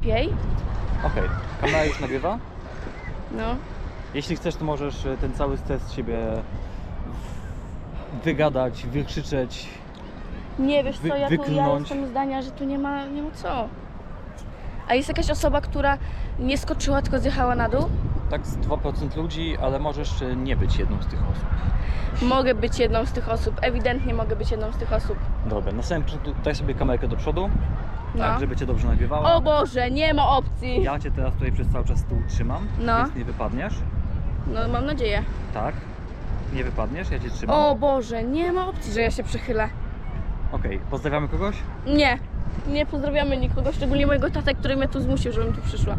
Piej? Okej, kamera już nagrywa. No. Jeśli chcesz, to możesz e, ten cały stres z siebie wygadać, wykrzyczeć. Nie, wiesz co, Wy- ja, tu, ja wyklnąć. jestem zdania, że tu nie ma, nie ma co. A jest jakaś osoba, która nie skoczyła, tylko zjechała na dół? Tak z 2% ludzi, ale możesz e, nie być jedną z tych osób. Mogę być jedną z tych osób, ewidentnie mogę być jedną z tych osób. Dobra, na samym początku daj sobie kamerkę do przodu, No. tak, żeby cię dobrze nagrywała. O Boże, nie ma opcji! Ja cię teraz tutaj przez cały czas tu trzymam, No. więc nie wypadniesz. No mam nadzieję. Tak. Nie wypadniesz, ja cię trzymam. O Boże, nie ma opcji, że ja się przychylę. Okej, pozdrawiamy kogoś? Nie, nie pozdrawiamy nikogo, szczególnie mojego tatę, który mnie tu zmusił, żebym tu przyszła.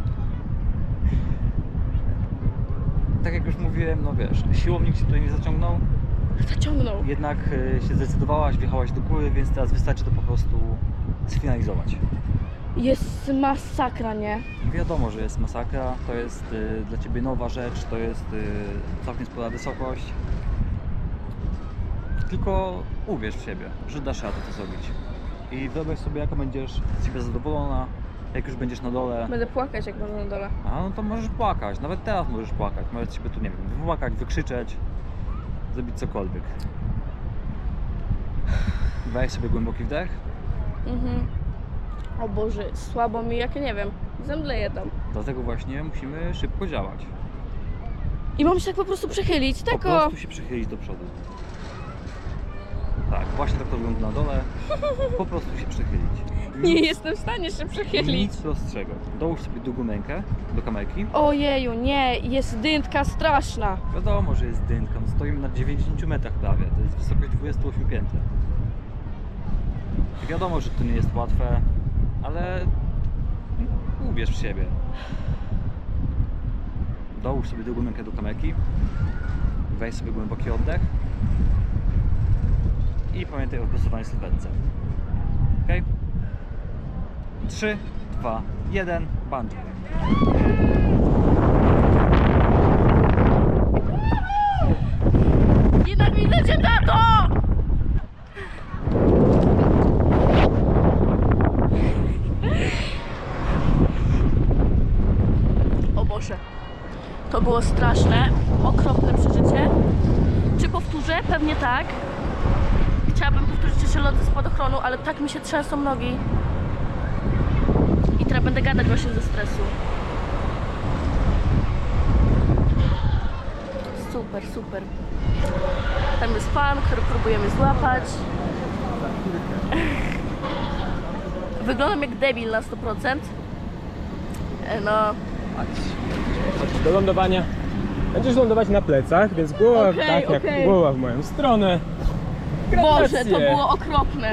Tak jak już mówiłem, no wiesz, siłownik się tutaj nie zaciągnął, Zaciągnął. jednak e, się zdecydowałaś, wjechałaś do góry, więc teraz wystarczy to po prostu sfinalizować. Jest masakra, nie? Wiadomo, że jest masakra, to jest y, dla Ciebie nowa rzecz, to jest y, całkiem spora wysokość. Tylko uwierz w siebie, że dasz radę to zrobić. I wyobraź sobie, jaka będziesz z siebie zadowolona, jak już będziesz na dole. Będę płakać, jak będę na dole. A no to możesz płakać, nawet teraz możesz płakać, możesz siebie tu, nie wiem, wypłakać, wykrzyczeć, zrobić cokolwiek. Weź sobie głęboki wdech. Mhm. O Boże, słabo mi, jak ja nie wiem. Zemdleję tam. Dlatego właśnie musimy szybko działać. I mam się tak po prostu przechylić, Po tak o. prostu się przychylić do przodu. Tak, właśnie tak to wygląda na dole. Po prostu się przychylić. Nie jestem w stanie się przechylić. Nic prostszego. Dołóż sobie drugą rękę do kamerki. Ojeju, nie, jest dyntka straszna. Wiadomo, że jest dynka. No stoimy na 90 metrach prawie. To jest wysokość 28 pięter. Wiadomo, że to nie jest łatwe, ale uwierz w siebie. Dołóż sobie drugą rękę do kamerki. Weź sobie głęboki oddech. I pamiętaj o prostowaniu sylwetce. Ok? 3, 2, 1, bungee. To było straszne, okropne przeżycie. Czy powtórzę? Pewnie tak. Chciałabym powtórzyć jeszcze lot ze spadochronu, ale tak mi się trzęsą nogi. I teraz będę gadać właśnie ze stresu. Super, super. Tam jest pan, który próbujemy złapać. Wyglądam jak debil na 100%. E, No, Chodź do lądowania. Będziesz lądować na plecach, więc głowa Okej, tak jak okej. głowa w moją stronę. Boże, to Gratulacje. było okropne.